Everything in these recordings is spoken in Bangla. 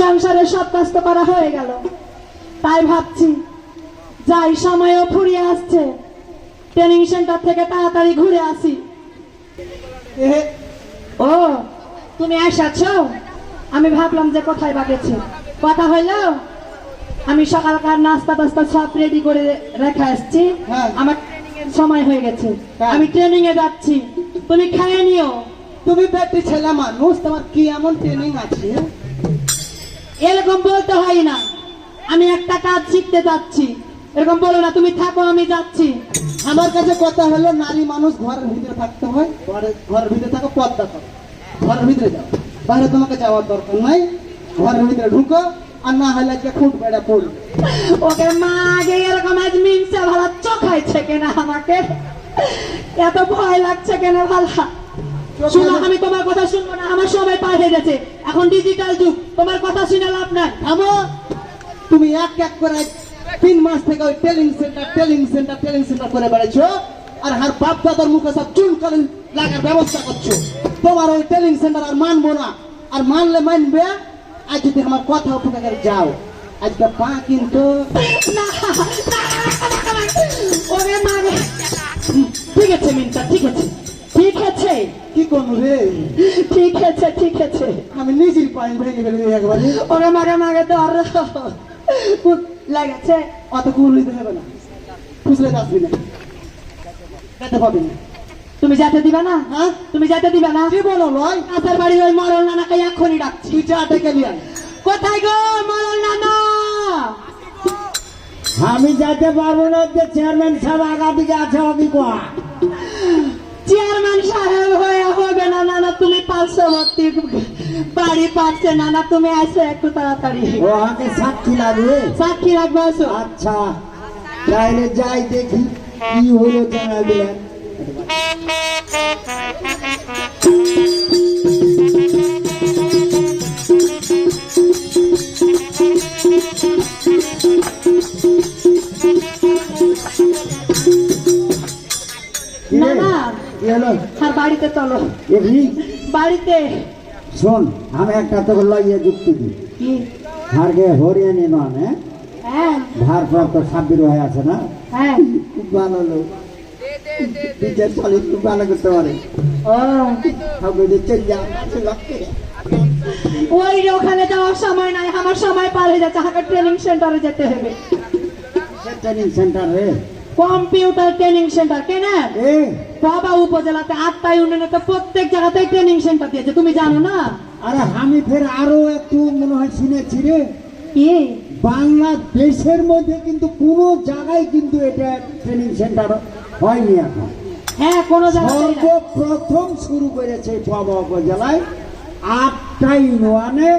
সংসারের সব কাজ তো করা হয়ে গেল। তাই ভাবছি যাই সময়ও ফুরিয়ে আসছে ট্রেনিং সেন্টার থেকে তাড়াতাড়ি ঘুরে আসি। ও তুমি এসেছ? আমি ভাবলাম যে কোথায় বা গেছে। কথা হইল আমি সকালকার নাস্তা টাস্তা সব রেডি করে রেখে আসছি। হ্যাঁ। আমার সময় হয়ে গেছে। হ্যাঁ। আমি ট্রেনিং এ যাচ্ছি। তুমি খেয়ে নিও। তুমি বেটি ছেলে মানুষ তোমার কি এমন ট্রেনিং আছে? এরকম বলতে হয় না। আমি একটা কাজ শিখতে যাচ্ছি। এরকম বলো না, তুমি থাকো, আমি যাচ্ছি। আমার কাছে কথা হলো, নারী মানুষ ঘরের ভিতরে থাকতে হয়, ঘরে ঘরের ভিতরে থাকো, পর্দা করো। ঘরের ভিতরে যাও। বাইরে তোমাকে যাওয়ার দরকার নাই। ঘরের ভিতরে ঢুকো, আর না হলে আজকে খুঁট বেড়া পড়বে। ওকে মা, আগে এরকম আজ মিনসা ভালো চোখাইছে কেনা আমাকে? এত ভয় লাগছে কেন ভালো? শুনো আমি তোমার কথা শুনব না আমার সময় পার হয়ে গেছে এখন ডিজিটাল যুগ তোমার কথা শুনে লাভ নাই থামো তুমি এক এক করে তিন মাস থেকে ওই training centre training centre training centre করে বেড়াচ্ছ আর হার বাপ দাদার মুখে সব চুন করে লাগার ব্যবস্থা করছ তোমার ওই ট্রেনিং সেন্টার আর মানবো না আর মানলে মানবে আজ যদি আমার কথা উপকার যাও আজকে পা কিন্তু ঠিক আছে মিনসা ঠিক আছে ঠিক আছে কি করব রে? ঠিক আছে ঠিক আছে। আমি নিজের পায়ে ভেঙে ফেলে দিই একবারে। ওরে মাগে মাগে ধর। লাগাচ্ছে। অত কুল হবে না। আসবি না যেতে পাবি না। তুমি যেতে দিবা না? হ্যাঁ? তুমি যেতে দিবা না? কি বলো লয়? কাঁথার বাড়ির ওই মরল নানাকে এক্ষুনি ডাকছি। তুই ডেকে কোথায় গো মরল নানা? আমি যাইতে পারব না যে চেয়ারম্যান সাহেব আগা দিকে আছে আমি কোয়া? চেয়ারম্যান সাহেব হয়ে হবে না নানা তুমি পার্শ্ববর্তী বাড়ি পাচ্ছে নানা তুমি আসো একটু তাড়াতাড়ি। ও আমাকে সাক্ষী লাগবে? সাক্ষী রাখব আসো। আচ্ছা তাহলে যাই দেখি কি হলো জানা বাড়িতে চলো। এমনি বাড়িতে। শোন আমি একটা তোকে লইয়ে যুক্তি দিই কি? হারকে হরিয়ানি নন হ্যাঁ? হ্যাঁ। ভারপ্রাপ্ত সাব্বির হয়ে আছে না? হ্যাঁ। খুব ভালো লোক। বিচার চালিয়ে খুব ভালো করতে পারে। লক্ষ্যে ওই ওখানে যাওয়ার সময় নাই আমার সময় পার হয়ে যাচ্ছে আমাকে ট্রেনিং সেন্টারে যেতে হবে। Training centre computer training centre কেন বাবা উপজেলাতে আটটা ইউনিয়নে তো প্রত্যেক জায়গাতেই ট্রেনিং সেন্টার দিয়েছে তুমি জানো না? আরে আমি ফের আরও একটু মনে হয় শুনেছি রে। কি? বাংলাদেশের মধ্যে কিন্তু কোনো জায়গায় কিন্তু এটা ট্রেনিং সেন্টার হয়নি এখন। হ্যাঁ কোনো জায়গাতেই না। সর্বপ্রথম শুরু করেছে বাবা উপজেলায় আটটা ইউনিয়নে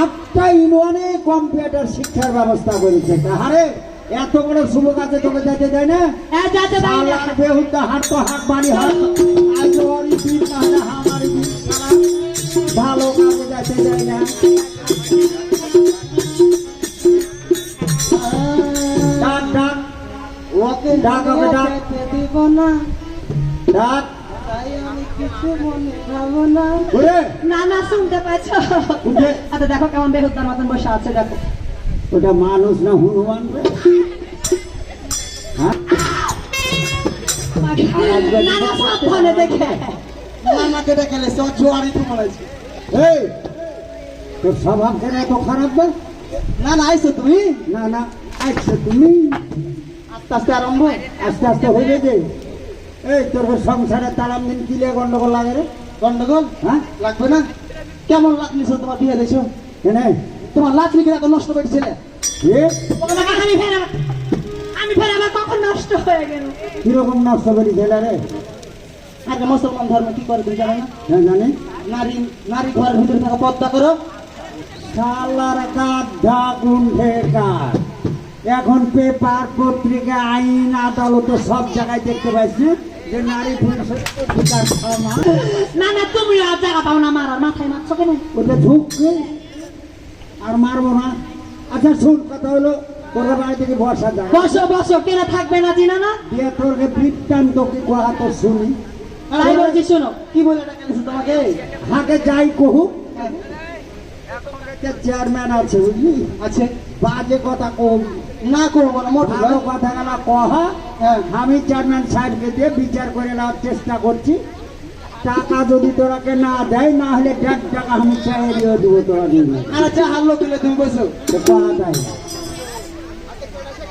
আটটা ইউনিয়নে কম্পিউটার শিক্ষার ব্যবস্থা করেছে। তাহারে এত বড় শুভ কাজে তোকে যেতে দেয় না। বেহুদা হাট তো হাট বাড়ি হাট ভালো কাজে যেতে দেয় না। ডাক ডাক। ওকে ডাক ওকে ডাক। দিব না। ডাক। তাই আমি কিছু ভাবো না। না না শুনতে পাচ্ছ। আচ্ছা দেখো কেমন বেহুদ্দার মতন বসে আছে দেখো। ওটা মানুষ না হনুমান? হ্যাঁ? না না সাবধানে দেখে। মামাকে দেখালে সব তো বলেছে। এই তোর স্বভাব কেন এত খারাপ বে? না না আইসো তুমি। না না তুমি। আস্তে আস্তে আরম্ভ আস্তে আস্তে হয়ে যে এই তোর সংসারে তালাম দিন কিলে গন্ডগোল লাগে রে? গন্ডগোল? হ্যাঁ? লাগবে না। কেমন লাগলি তোমার বিয়ে দিয়েছ কেনে? তোমার লাকড়ি কিনা নষ্ট করে ছেলে এ ওকে দেখো, আমি ফের আমি ফের আমার কখন নষ্ট হয়ে গেল? কীরকম নষ্ট করি ছেলে রে? আগে মুসলমান ধর্ম কি করে তুমি জানো না? জানি? নারী নারী ঘরের ভিতরে থাকা পর্দা করো। শালার গাধা গুন্ডে কাজ এখন পেপার পত্রিকা আইন আদালতে সব জায়গায় দেখতে পাচ্ছি যে নারী পুরুষের না না তুমি আর জায়গা পাও না মারার মাথায় মারছো কেন? ওটা ঢুকছে আর মারবো না। আচ্ছা শুন কথা হলো তোর বাড়ি থেকে বসা যায় বসো বসো কেন থাকবে না জিনা না? দিয়ে তোরকে বৃত্তান্ত কি তো শুনি তাই বলছি শোনো কি বলে তোমাকে? হাকে যাই কহু। চেয়ারম্যান আছে বুঝলি? আছে। বাজে কথা কম। না করব না মোট ভালো কথা গেল কহ। হ্যাঁ। আমি চেয়ারম্যান সাহেবকে দিয়ে বিচার করে নেওয়ার চেষ্টা করছি। টাকা যদি তোরাকে না দেয় না হলে দেড় টাকা আমি চাই দিয়ে দেবো তোরা দিবি চা হারলো কিলে তুমি বসো।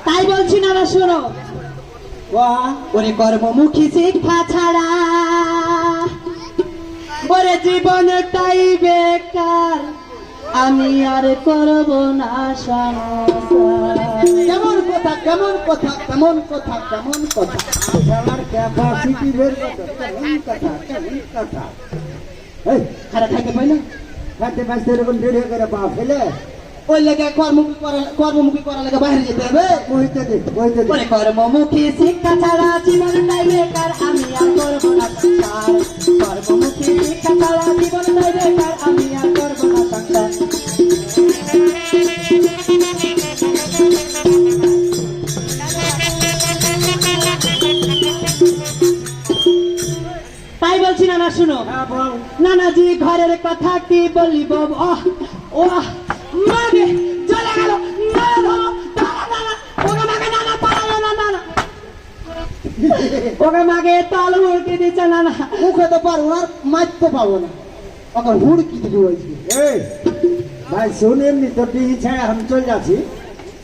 তাই? বলছি না না শোনো। ওরে কর্মমুখী শিক্ষা ছাড়া ওরে জীবন তাই বেকার আমি আর করব না সংসার কেমন কথা কেমন কথা কেমন কথা কেমন কথা? খেলার ক্যাপাসিটি বের করতে কেমন কথা কেমন কথা? এই খারা খাইতে পাই না? খাইতে পাইতে এরকম দেরি করে পা ফেলে ওই লেগে কর্মমুখী করা কর্মমুখী করা লেগে বাইরে যেতে হবে। বইতে দে বইতে দে। ওরে কর্মমুখী শিক্ষা ছাড়া জীবন তাই বেকার। আমি আর করব না সংসার। কর্মমুখী শিক্ষা ছাড়া জীবন তাই বেকার। আমি আর করব না সংসার। তাই বলছি না না শুনো। হ্যাঁ নানাজি ঘরের কথা কি বলিব? ওহ ওহ মাগে চলে গেল। ওকে মাগে তাল উড়কে দিচ্ছে না না। মুখে তো পারব না মারতে পাবো না। ওকে হুড়কি দিবি হয়েছে এই। ভাই শুন এমনি তো টিভি ছেড়ে আমি চলে যাচ্ছি।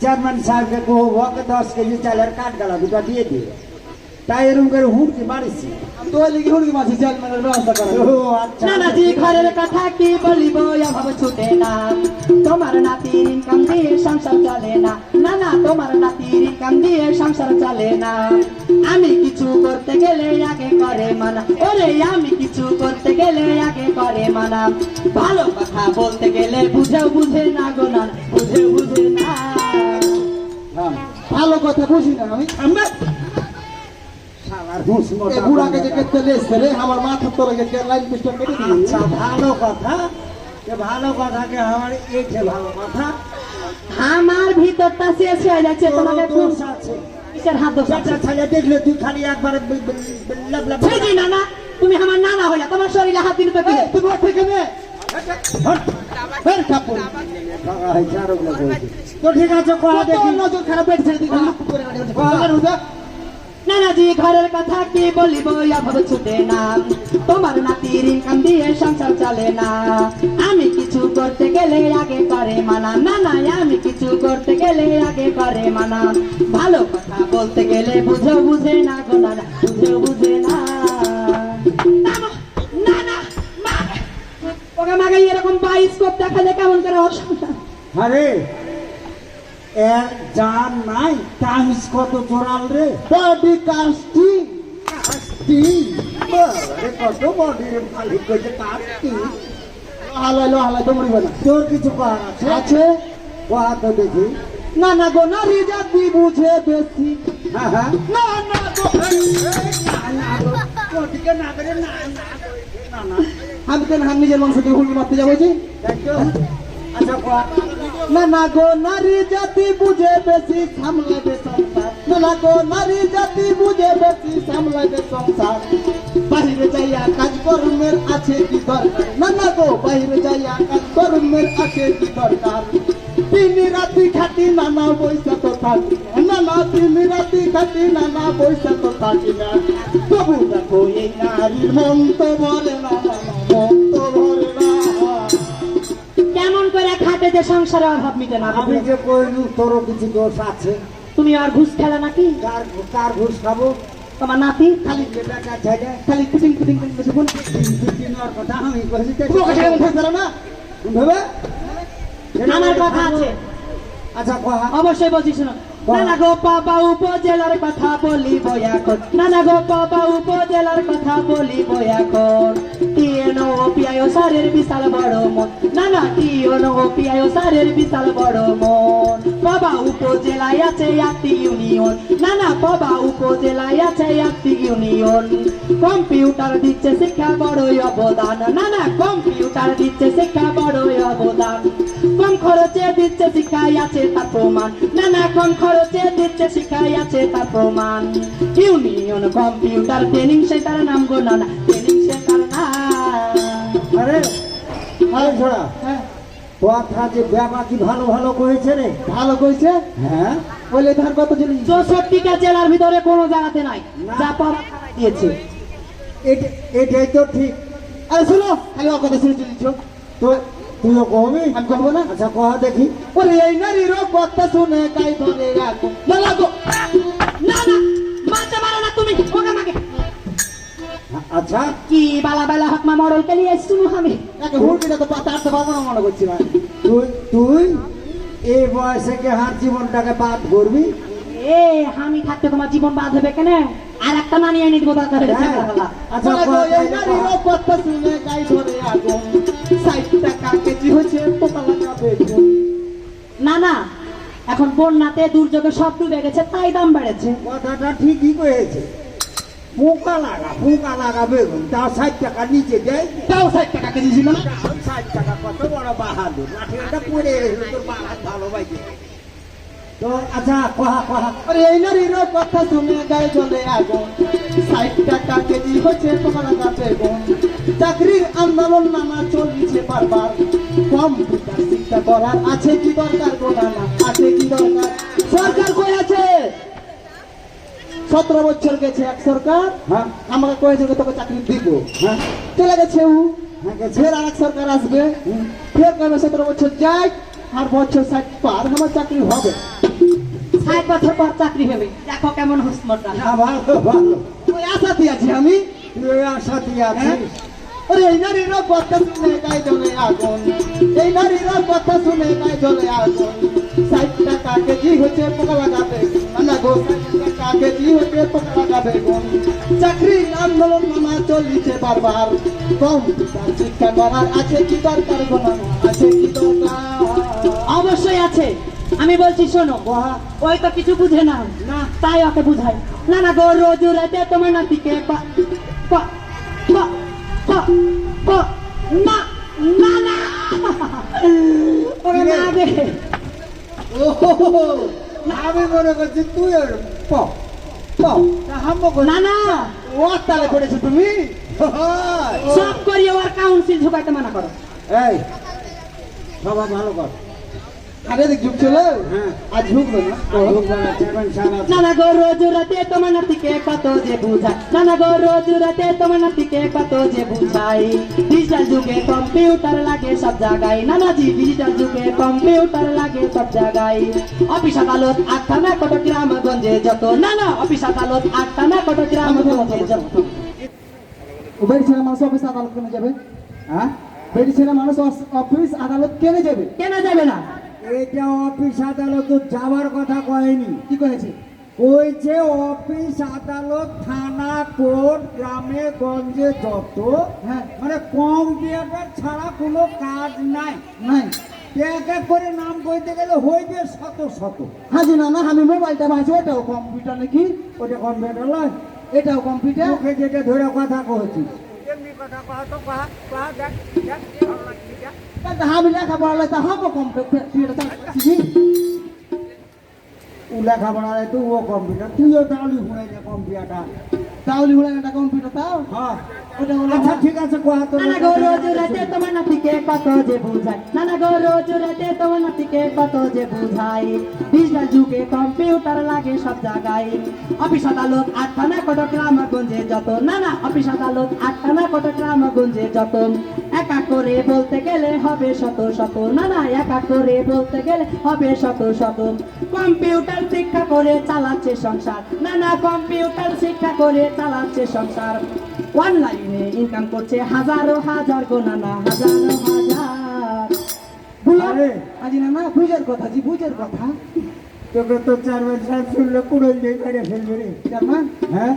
চেয়ারম্যান সাহেবকে কহো ওকে দশ কেজি চালের কাঠ গালা দুটো দিয়ে দিয়ে তাই এরকম করে হুড়কি মারিছি তো ওই হুড়কি মারছি চেয়ারম্যানের ব্যবস্থা করা ও আচ্ছা নানাজি ঘরের কথা কি বলিব অভাব ছুটে না তোমার নাতির ইনকাম দিয়ে সংসার চলে না না না তোমার নাতির ইনকাম দিয়ে সংসার চলে না আমি কিছু করতে গেলে আগে করে মানা ওরে আমি কিছু করতে গেলে আগে করে মানা ভালো কথা বলতে গেলে বুঝেও বুঝে না গো না বুঝেও বুঝে না ভালো কথা বুঝি না আমি। আমরা শালার হুঁশ এই মোটা বুড়াকে যে করে কেটে লেসছে রে আমার মাথা তোরে যে লাইন পিস্টন কেটে দিবি আচ্ছা ভালো কথা। যে ভালো কথাকে আমার এই যে ভালো কথা। আমার ভিতরটা শেষ হয়ে যাচ্ছে তোমাকে তোর দোষ কিসের হাত দোষ আছে? বেটা দেখলে তুই খালি একবার বি- বি- বি- লাভ লাভ ছি, ছি, তুমি আমার নানা হইলা তোমার শরীরে হাত দিলে তো তুমি থেকে নে। হট। বের কাপড় টাকা হয়েছে আরও গুলো বলছি। তো ঠিক আছে কয়া দেখি। নজর খারাপ বেড ছেড়ে দিবি লুক করে গাড়ি উঠে বাহ। উঠে নানাজি ঘরের কথা কি বলিব অভাব ছুটে না। তোমার নাতির ইনকাম দিয়ে সংসার চলে না। আমি কিছু করতে গেলে আগে করে মানা। না না আমি কিছু করতে গেলে আগে করে মানা। ভালো কথা বলতে গেলে বুঝো বুঝে না গো না বুঝেও বুঝে না। ওকে মাগে এরকম বাইস্কোপ দেখালে কেমন করে অসুবিধা? আরে এক জান নাই টাইমস কত চোরাল রে? বডি কাস্টিং কাস্টিং আরে কত বডি রে মালিক কইছে কাস্টিং হালাই লো হালাই তো মরিবে না। তোর কিছু করার আছে? আছে। কয়া তো দেখি। না না গো নারী জাতি বুঝে বেশি। হ্যাঁ হ্যাঁ। না না গো কোটিকে না করে না না না না। আমি কেন হাম নিজের মানুষকে হুড়কি মারতে যাব যে? আচ্ছা না না গো নারী জাতি বুঝে বেশি সামলাবে সংসার। না না গো নারী জাতি বুঝে বেশি সামলাবে সংসার। বাহিরে যাইয়া কাজ কর্মের আছে কি দরকার? না না গো বাহিরে যাইয়া কাজ কর্মের আছে কি দরকার? তিন রাতি খাটি নানা পয়সা তো থাকি। না না তিন রাতি খাটি নানা পয়সা তো থাকি। না তবু দেখো এই নারীর মন তো ভরে না। করে যে সংসারে অভাব মিটে না আমি যে কইলু তোরও কিছু দোষ আছে। তুমি আর ঘুষ খেলা নাকি? কার কার ঘুষ খাব? তোমার নাতি? খালি বেটা ছেলে খালি কুটিং কুটিং কুটিং বেশি বল দিনের কথা আমি কইছি তো। পুরো কথা ফেসে না? ভেবে? আমার কথা আছে। আচ্ছা কহা। অবশ্যই বলছি শোনো। নানা গো বাবা উপজেলার কথা বলি এখন। নানা গো বাবা উপজেলার কথা বলি এখন। সারের বিশাল বড় মন নানা সারের বিশাল বড় মন বাবা উপজেলায় আছে একটি ইউনিয়ন নানা বাবা উপজেলায় আছে একটি ইউনিয়ন কম্পিউটার দিচ্ছে শিক্ষা বড়ই অবদান নানা কম্পিউটার দিচ্ছে শিক্ষা বড়ই অবদান কম খরচে দিচ্ছে শিক্ষাই আছে তার প্রমাণ না না কম খরচে দিচ্ছে শিক্ষাই আছে তার প্রমাণ ইউনিয়ন কম্পিউটার ট্রেনিং সেন্টার নাম গো না ছোড়া হ্যাঁ। কথা যে ব্যাপা ভালো ভালো করেছে রে? ভালো কইছে? হ্যাঁ। বলে ধার কত জিনিস? চৌষট্টিটা জেলার ভিতরে কোনো জায়গাতে নাই। যা পাওয়া দিয়েছে। এটাই তো ঠিক। আরে শোনো খালি ওর কথা শুনে চলিছ তো তুইও আমি না। আচ্ছা কহ দেখি। ওরে এই নারীর কথা শুনে গাই ধরে রাখো। না লাগো না না মারতে পারো না তুমি। আচ্ছা। কি বালা বালা হাকমা মডেল কে নিয়ে এসছি আমি একে হুড়কিটা তো পাতা আটতে পারব না মনে করছি ভাই। তুই তুই এই বয়সে কি হার জীবনটাকে বাদ করবি? এ আমি থাকতে তোমার জীবন বাদ হবে কেন? আর একটা নানি এনে দিব দরকার হলে হ্যাঁ। আচ্ছা বলে গো, কহ, এই তাহলে নারীর শুনে গাই ধরে আগুন। ষাট টাকা কেজি হচ্ছে পোকা লাগাবে না না এখন বন্যাতে দুর্যোগে সব ডুবে গেছে তাই দাম বেড়েছে। কথাটা ঠিকই কয়েছে। পোকা লাগা পোকা লাগা বেগুন তা ষাট টাকা নিচে দেয় তাও ষাট টাকা কেজি ছিল না তাও ষাট টাকা কত বড় বাহাদুর লাঠিটা পড়ে তোর বাহাদ ভালো বাইকে তো আচ্ছা কহা কহা আরে এই নারীর কথা শুনে গায়ে জ্বলে আগুন ষাট টাকা কেজি হচ্ছে পোকা লাগাবে চাকরির আন্দোলন নানা চলছে বারবার কম্পিউটার শিক্ষা করার আছে কি দরকার আছে কি দরকার সরকার কই আছে সতেরো বছর গেছে এক সরকার। হ্যাঁ। আমাকে কয়েছে যে তোকে চাকরি দিব। হ্যাঁ। চলে গেছে ও। হ্যাঁ ফের আরেক সরকার আসবে। ফের কবে সতেরো বছর যাই আর বছর ষাট পার আমার চাকরি হবে। ষাট বছর পর চাকরি হবে। দেখো কেমন হুসমটা হ্যাঁ, ওই আশাতে আছি আমি। তুই ওই আশাতে আছিস এই নারীর কথা শুনে গায়ে জ্বলে আগুন। এই নারীর কথা শুনে গায়ে জ্বলে আগুন। ষাট টাকা কেজি হচ্ছে পোকা লাগাবে না গো কেজি চাকরি আন্দোলন মামা চলিছে বারবার। কম্পিউটার শিক্ষা করার আছে কি দরকার গো? আছে কি দরকার? অবশ্যই আছে। আমি বলছি শোনো। ওই তো কিছু বুঝে না। তাই ওকে বুঝাই। না না গো রোজ রাতে তোমার নাতিকে না না না। ওকে না দে ও আমি মনে করছি তুই ওর প প। হাম্ব না না। ও তালে করেছ তুমি? সব করি ওর কাউন্সিল ঢুকাইতে মানা করো। এই সবাই ভালো কর। হ্যাঁ। আজ ঝুঁকবে না? চেয়ারম্যান সাহেব আছে। না না গো রোজ রাতে তোমার নাতিকে কত যে বুঝাই। না না গো রোজ রাতে তোমার নাতিকে কত যে বুঝাই। ডিজিটাল যুগে কম্পিউটার লাগে সব জায়গায়। নানাজি ডিজিটাল যুগে কম্পিউটার লাগে সব জায়গায়। অফিস আদালত আটখানা কত গ্রাম গঞ্জে যত। না না অফিস আদালত আটখানা কত গ্রাম গঞ্জে যত। ও বেড়ি ছেলে মানুষ অফিস আদালত কেন যাবে? হ্যাঁ? ছেলে মানুষ অফিস আদালত কেন যাবে? কেন যাবে না? এটা অফিস আদালত যাওয়ার কথা কয়নি। কি করেছে কইছে অফিস আদালত থানা কোর্ট গ্রামে গঞ্জে যত হ্যাঁ। মানে কম কম্পিউটার ছাড়া কোনো কাজ নাই। নাই। এক এক করে নাম কইতে গেলে হইবে শত শত। হাজি না না আমি মোবাইলটা ভাবছি ওটাও কম্পিউটার নাকি? ওটা কম্পিউটার নয় এটাও কম্পিউটার মুখে যেটা ধরে কথা কহছি এমনি কথা কহা তো কহা কহা দেখ দেখ আমি লেখা পড়ালে তা হব কম্পিউটার ও লেখাপড়া তো ও কম্পিউটার তুইও তাহলে যে কম্পিউটার তাহলে হলে একটা কম্পিউটার তাও হ্যাঁ আচ্ছা ঠিক আছে তো নানা গো, রোজ রাতে তোমার নাতিকে কত যে বুঝাই নানা গো, রোজ রাতে তোমার নাতিকে কত যে বুঝাই ডিজিটাল যুগে কম্পিউটার লাগে সব জায়গায়। অফিস আদালত আটখানা কত গ্রাম গঞ্জে যত। না না অফিস আদালত আটখানা কত গ্রাম গঞ্জে যত। একা করে বলতে গেলে হবে শত শত। না না একা করে বলতে গেলে হবে শত শত। কম্পিউটার শিক্ষা করে চালাচ্ছে সংসার। না না কম্পিউটার শিক্ষা করে চালাচ্ছে সংসার। অনলাইনে ইনকাম করছে হাজারো হাজার গো না হাজারো হাজার বুঝলাম আরে। আজি না না বুঝের কথা জি বুঝের কথা। তোকে তো চেয়ারম্যান সাহেব শুনলে কুড়োই দিয়ে মেরে ফেলবে রে। চেয়ারম্যান হ্যাঁ?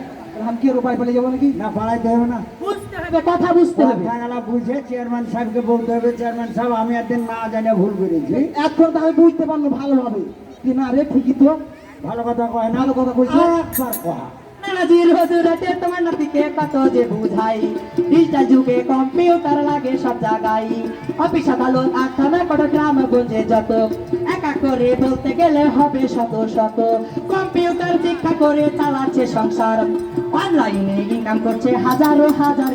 আমি কি রূপায় পেলে যাব নাকি? না পাড়াইতে হবে না। বুঝতে হবে কথা বুঝতে হবে। কথাগুলা বুঝে চেয়ারম্যান সাহেবকে বলতে হবে চেয়ারম্যান সাহেব আমি একদিন না জানি ভুল করেছি। এখন তো আমি বুঝতে পারল ভালোভাবে। যে না রে ঠিকই তো। ভালো কথা কয় না। ভালো কথা কইছে। একবার কহা নানাজির হজুরাতে তোমার নাতিকে কত যে বুঝাই। ডিজিটাল যুগে কম্পিউটার লাগে সব জায়গায় অফিস আদালত আটখানা কত গ্রাম গঞ্জে যত। একা করে বলতে গেলে হবে শত শত। কম্পিউটার শিক্ষা করে চালাচ্ছে সংসার। অনলাইনে ইনকাম করছে হাজারো হাজার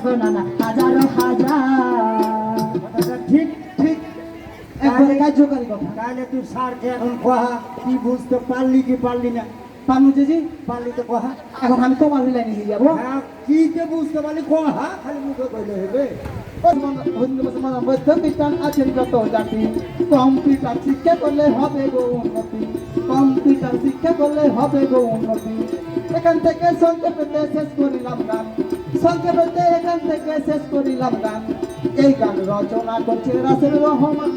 হাজারো হাজার। ঠিক ঠিক। একবারে কার্যকারী কথা তাহলে তুই স্যারকে এখন কহা কি বুঝতে পারলি কি পারলি না? পানু জি পারলি তো কহা এখন আমি তোমার লাইনে নিয়ে যাব। কি যে বুঝতে পারলি কহা খালি মুখে কইলে হবে। খ্রিস্টান আছেন যত জাতি। কম্পিউটার শিক্ষা করলে হবে গো উন্নতি। কম্পিউটার শিক্ষা করলে হবে গো উন্নতি। এখান থেকে সংক্ষেপেতে শেষ করিলাম গান। সংক্ষেপেতে এখান থেকে শেষ করিলাম গান। এই গান রচনা করছে রাসেল রহমান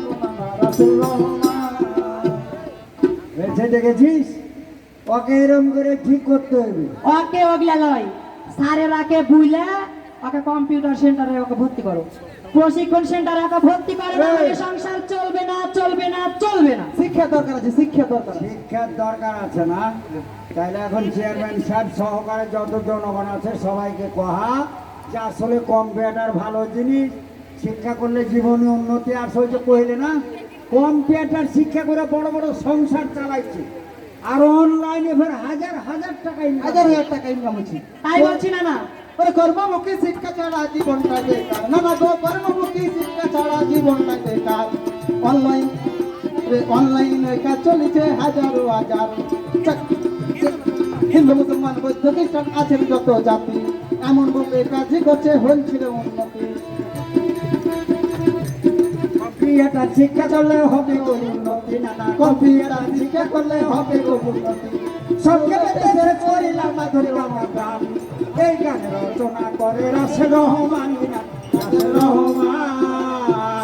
রাসেল রহমান দেখেছিস? ওকে এরম করে ঠিক করতে হবে। ওকে ওগুলা লয়। স্যারের আগে বুইলে ওকে কম্পিউটার সেন্টারে ওকে ভর্তি করো। প্রশিক্ষণ সেন্টারে ওকে ভর্তি করো না হলে সংসার চলবে না চলবে না চলবে না। শিক্ষা দরকার আছে শিক্ষা দরকার শিক্ষার দরকার আছে না? তাইলে এখন চেয়ারম্যান সাহেব সহকারে যত জনগণ আছে সবাইকে কহা যে আসলে কম্পিউটার ভালো জিনিস শিক্ষা করলে জীবনে উন্নতি। আর যে কহিলে না কম্পিউটার শিক্ষা করে বড় বড় সংসার চালাইছে। আর অনলাইনে ফের হাজার হাজার টাকা হাজার হাজার টাকা ইনকাম হচ্ছে তাই বলছি না না। ওরে কর্মমুখী শিক্ষা ছাড়া জীবনটা বেকার না। না গো কর্মমুখী শিক্ষা ছাড়া জীবনটা বেকার অনলাইন অনলাইনে কাজ চলেছে হাজারো হাজার। হিন্দু মুসলমান বৌদ্ধ খ্রিস্টান আছেন যত জাতি। এমন ভাবে কাজই করছে হয়েছিল উন্নতি। শিক্ষা করলে হবে গো উন্নতি না না কম্পিউটার শিক্ষা করলে হবে গো সংক্ষেপে শেষ করিলাম মাধুরী আমার গান এই গান রচনা করে রাসে রহমান রহমান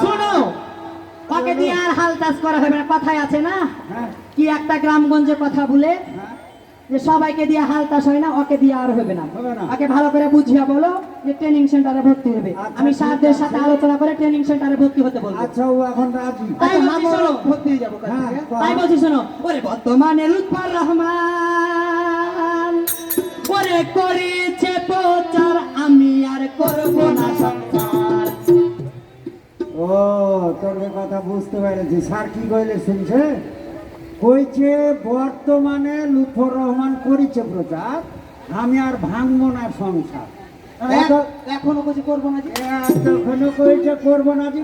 শোনো ওকে দিয়ে আর হাল তাজ করা হবে না কথায় আছে না? হ্যাঁ। কি একটা গ্রামগঞ্জে কথা বলে হ্যাঁ যে সবাইকে দিয়ে হাল তাস হয় না ওকে দিয়ে আর হবে না। ওকে ভালো করে বুঝিয়া বলো যে ট্রেনিং সেন্টারে ভর্তি হবে। আচ্ছা, আমি আছে। সাথে আলোচনা করে ট্রেনিং সেন্টারে ভর্তি হতে বলব। আচ্ছা ও এখন রাজি। তাই আচ্ছা, বলছি শোনো। ভর্তি হয়ে যাব কাল হ্যাঁ তাই বলছি শোনো। ওরে বর্তমানে লুৎফর রহমান। ওরে করেছে প্রচার আমি আর করব না সংসার। ও তোর কথা বুঝতে পেরেছি। স্যার কি কইলে শুনছে? কইছে বর্তমানে লুৎফর রহমান করিছে প্রচার আমি আর ভাঙবো না সংসার। এখন- কিছু করব না কইছে করব না যে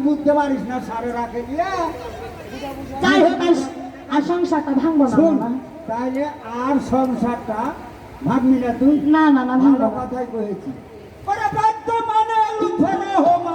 বুঝতে পারিস না রাখে দিয়ে। যাই হোক আর- সংসারটা ভাঙবো না তাইলে আর সংসারটা ভাববি না তুই? না না না ভালো কথাই কয়েছি ওরে বর্তমানে লুৎফর রহমান